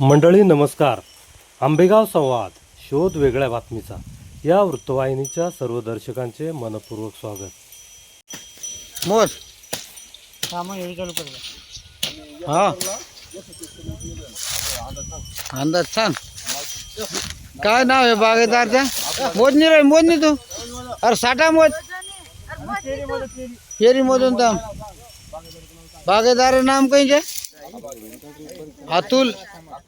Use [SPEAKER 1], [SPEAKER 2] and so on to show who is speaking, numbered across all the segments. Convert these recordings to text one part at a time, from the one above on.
[SPEAKER 1] मंडळी नमस्कार. आंबेगाव संवाद शोध वेगळ्या बातमीचा. या वृत्तवाहिनीच्या सर्व दर्शकांचे मनपूर्वक स्वागत.
[SPEAKER 2] मोज हा अंदाज सांग. काय नाव आहे बागेदारचा? मोजनी रे मोजनी तू. अरे साठा मोज. फेरी मधून तर बागेदार नाम कहीचे अतुल.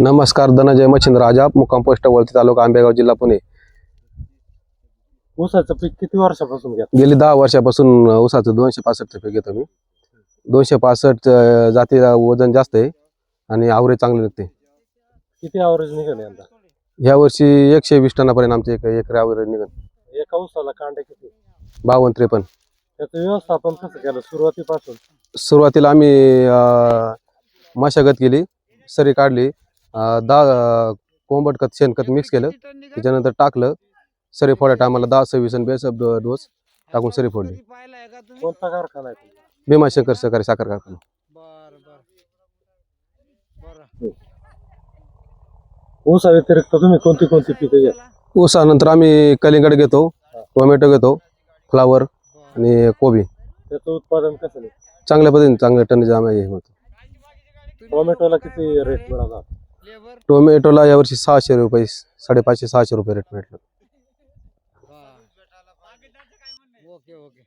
[SPEAKER 3] नमस्कार धनंजय मच्छिंद्र राजा मुक्काम पोस्ट वळती तालुका आंबेगाव जिल्हा पुणे.
[SPEAKER 1] ऊसाचं पीक किती वर्षापासून घ्या
[SPEAKER 3] गेली दहा वर्षापासून ऊसाचं दोनशे पासष्ट पीक घेतो मी. दोनशे पासष्ट अं, जातीला वजन जास्त आहे आणि आवरेज चांगले निघते.
[SPEAKER 1] किती आवरेज निघाले यंदा?
[SPEAKER 3] ह्या वर्षी एकशे वीस टनापर्यंत आमचे एक एकरी आवरेज निघत
[SPEAKER 1] एका ऊसाला कांडे किती?
[SPEAKER 3] बावन्न त्रेपन्न.
[SPEAKER 1] त्याचं व्यवस्थापन कसं केलं सुरुवातीपासून?
[SPEAKER 3] सुरुवातीला आम्ही मशागत केली सरी काढली दहा कोंबट खत शेणखत मिक्स केलं त्याच्यानंतर टाकलं सरी फोड्या टायमाला दहा सव्वीस आणि बेसब डोस टाकून सरी फोडली.
[SPEAKER 1] कोणता कारखाना आहे?
[SPEAKER 3] भीमाशंकर सहकारी साखर कारखाना.
[SPEAKER 1] ऊसा व्यतिरिक्त तुम्ही कोणती कोणती पिके घ्या
[SPEAKER 3] ऊसानंतर आम्ही कलिंगड घेतो टोमॅटो घेतो फ्लावर आणि कोबी.
[SPEAKER 1] त्याचं उत्पादन कसं
[SPEAKER 3] चांगल्या पद्धतीने चांगल्या टनेज आम्ही हे होतो
[SPEAKER 1] टोमॅटोला किती रेट मिळाला?
[SPEAKER 3] टोमॅटोला यावर्षी सहाशे रुपये साडेपाचशे सहाशे रुपये रेट भेटलं
[SPEAKER 2] ओके ओके